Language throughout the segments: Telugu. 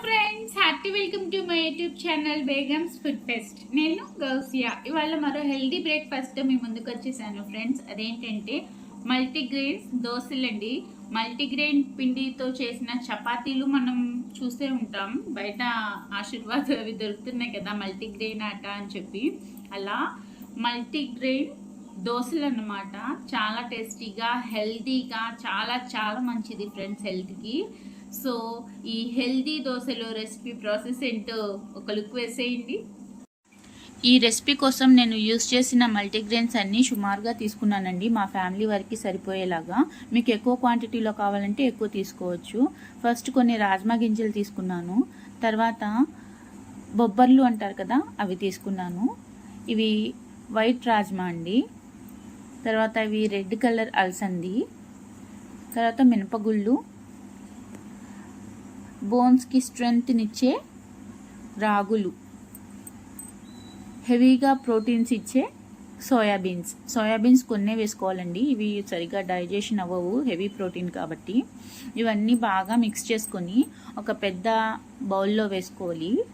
Friends happy welcome to my YouTube channel Begums food fest నేను గౌసియా. ఇవాళ మరో హెల్దీ బ్రేక్ఫాస్ట్ మీ ముందుకు వచ్చేసాను ఫ్రెండ్స్ అదేంటంటే మల్టీగ్రెయిన్స్ దోశలండి. మల్టీగ్రెయిన్ పిండితో చేసిన చపాతీలు మనం చూసే ఉంటాం. బయట ఆశీర్వాద్ అవి దొరుకుతున్నాయి కదా మల్టీగ్రెయిన్ ఆట అని చెప్పి. అలా మల్టీగ్రెయిన్ దోశలు అన్నమాట చాలా టేస్టీగా హెల్తీగా చాలా చాలా మంచిది ఫ్రెండ్స్ హెల్త్కి సో ఈ హెల్దీ దోశలో రెసిపీ ప్రాసెస్ ఏంటో ఒక లుక్ వేసేయండి. ఈ రెసిపీ కోసం నేను యూస్ చేసిన మల్టీగ్రెయిన్స్ అన్నీ సుమారుగా తీసుకున్నానండి. మా ఫ్యామిలీ వారికి సరిపోయేలాగా. మీకు ఎక్కువ క్వాంటిటీలో కావాలంటే ఎక్కువ తీసుకోవచ్చు. ఫస్ట్ కొన్ని రాజ్మా గింజలు తీసుకున్నాను. తర్వాత బొబ్బర్లు అంటారు కదా అవి తీసుకున్నాను. ఇవి వైట్ రాజ్మా అండి. తర్వాత ఇవి రెడ్ కలర్ అలసంది. తర్వాత మినపగుళ్ళు. బోన్స్కి స్ట్రెంగ్త్నిచ్చే రాగులు. హెవీగా ప్రోటీన్స్ ఇచ్చే సోయాబీన్స్. సోయాబీన్స్ కొన్నే వేసుకోవాలండి. ఇవి సరిగ్గా డైజెషన్ అవ్వవు. హెవీ ప్రోటీన్ కాబట్టి. ఇవన్నీ బాగా మిక్స్ చేసుకొని ఒక పెద్ద బౌల్లో వేసుకోవాలి.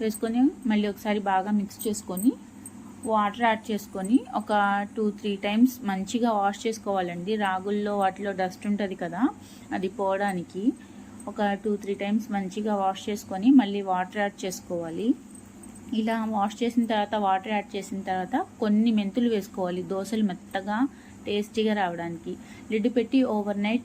వేసుకొని మళ్ళీ ఒకసారి బాగా మిక్స్ చేసుకొని వాటర్ యాడ్ చేసుకొని ఒక టూ త్రీ టైమ్స్ మంచిగా వాష్ చేసుకోవాలండి. రాగుల్లో వాటిలో డస్ట్ ఉంటుంది కదా అది పోవడానికి. ఒక టూ త్రీ టైమ్స్ మంచిగా వాష్ చేసుకొని మళ్ళీ వాటర్ యాడ్ చేసుకోవాలి. ఇలా వాష్ చేసిన తర్వాత వాటర్ యాడ్ చేసిన తర్వాత కొన్ని మెంతులు వేసుకోవాలి. దోశలు మెత్తగా టేస్టీగా రావడానికి. లిడ్ పెట్టి ఓవర్ నైట్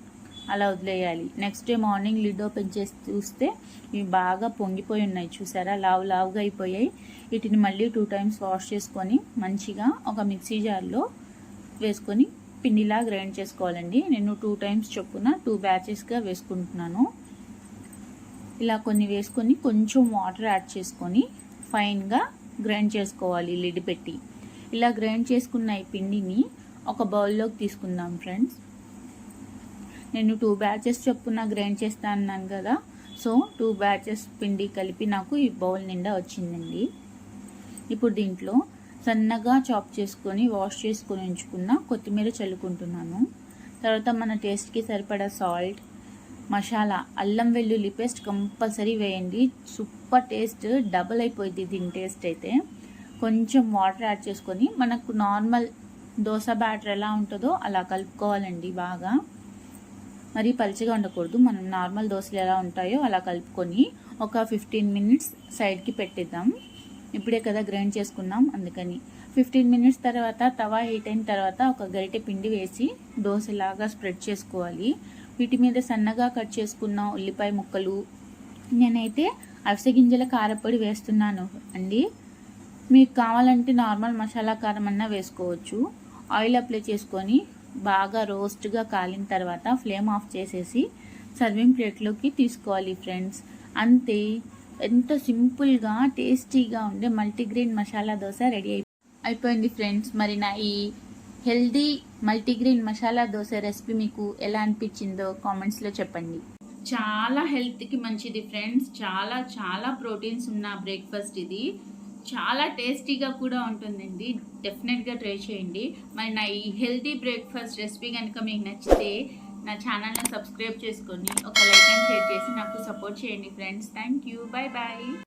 అలా వదిలేయాలి. Next day morning lid open చేసి చూస్తే ఇవి బాగా పొంగిపోయి ఉన్నాయి. చూసారా? లావు లావుగా అయిపోయాయి. వీటిని మళ్ళీ టూ టైమ్స్ వాష్ చేసుకొని మంచిగా ఒక మిక్సీ జార్లో వేసుకొని పిండిలా గ్రైండ్ చేసుకోవాలండి. నేను టూ టైమ్స్ చొప్పున టూ బ్యాచెస్గా వేసుకుంటున్నాను. ఇలా కొన్ని వేసుకొని కొంచెం వాటర్ యాడ్ చేసుకొని ఫైన్గా గ్రైండ్ చేసుకోవాలి లిడ్ పెట్టి. ఇలా గ్రైండ్ చేసుకున్న ఈ పిండిని ఒక బౌల్లోకి తీసుకుందాం ఫ్రెండ్స్. నేను టూ బ్యాచెస్ చొప్పున గ్రైండ్ చేస్తా అన్నాను కదా సో టూ బ్యాచెస్ పిండి కలిపి నాకు ఈ బౌల్ నిండా వచ్చిందండి. ఇప్పుడు దీంట్లో సన్నగా చాప్ చేసుకొని వాష్ చేసుకొని ఉంచుకున్న కొత్తిమీర చల్లుకుంటున్నాను. తర్వాత మన టేస్ట్కి సరిపడా సాల్ట్ మసాలా అల్లం వెల్లుల్లి పేస్ట్ కంపల్సరీ వేయండి. సూపర్ టేస్ట్ డబుల్ అయిపోయింది దీని టేస్ట్ అయితే. కొంచెం వాటర్ యాడ్ చేసుకొని మనకు నార్మల్ దోశ బ్యాటర్ ఎలా ఉంటుందో అలా కలుపుకోవాలండి బాగా. మరి పలిచిగా ఉండకూడదు. మనం నార్మల్ దోశలు ఎలా ఉంటాయో అలా కలుపుకొని ఒక ఫిఫ్టీన్ మినిట్స్ సైడ్కి పెట్టిద్దాం. ఇప్పుడే కదా గ్రైండ్ చేసుకున్నాం అందుకని. ఫిఫ్టీన్ మినిట్స్ తర్వాత తవా హీట్ అయిన తర్వాత ఒక గరిటె పిండి వేసి దోశలాగా స్ప్రెడ్ చేసుకోవాలి. వీటి మీద సన్నగా కట్ చేసుకున్న ఉల్లిపాయ ముక్కలు. నేనైతే అవిసె గింజల కారపొడి వేస్తున్నాను అండి. మీకు కావాలంటే నార్మల్ మసాలా కారం అన్నా వేసుకోవచ్చు. ఆయిల్ అప్లై చేసుకొని బాగా రోస్ట్గా కాలిన తర్వాత ఫ్లేమ్ ఆఫ్ చేసేసి సర్వింగ్ ప్లేట్లోకి తీసుకోవాలి ఫ్రెండ్స్. అంతే. ఎంత సింపుల్గా టేస్టీగా ఉండే మల్టీగ్రెయిన్ మసాలా దోశ రెడీ అయిపోయింది అయిపోయింది ఫ్రెండ్స్. మరి నా ఈ healthy multigrain masala dosa recipe మీకు ఎలా అనిపించిందో కామెంట్స్లో చెప్పండి. చాలా హెల్త్కి మంచిది ఫ్రెండ్స్. చాలా చాలా ప్రోటీన్స్ ఉన్న బ్రేక్ఫాస్ట్ ఇది. చాలా టేస్టీగా కూడా ఉంటుందండి. డెఫినెట్గా ట్రై చేయండి. మరి నా ఈ హెల్తీ బ్రేక్ఫాస్ట్ రెసిపీ కనుక మీకు నచ్చితే నా ఛానల్ని సబ్స్క్రైబ్ చేసుకొని ఒక లైక్ అండ్ షేర్ చేసి నాకు సపోర్ట్ చేయండి friends. Thank you. Bye bye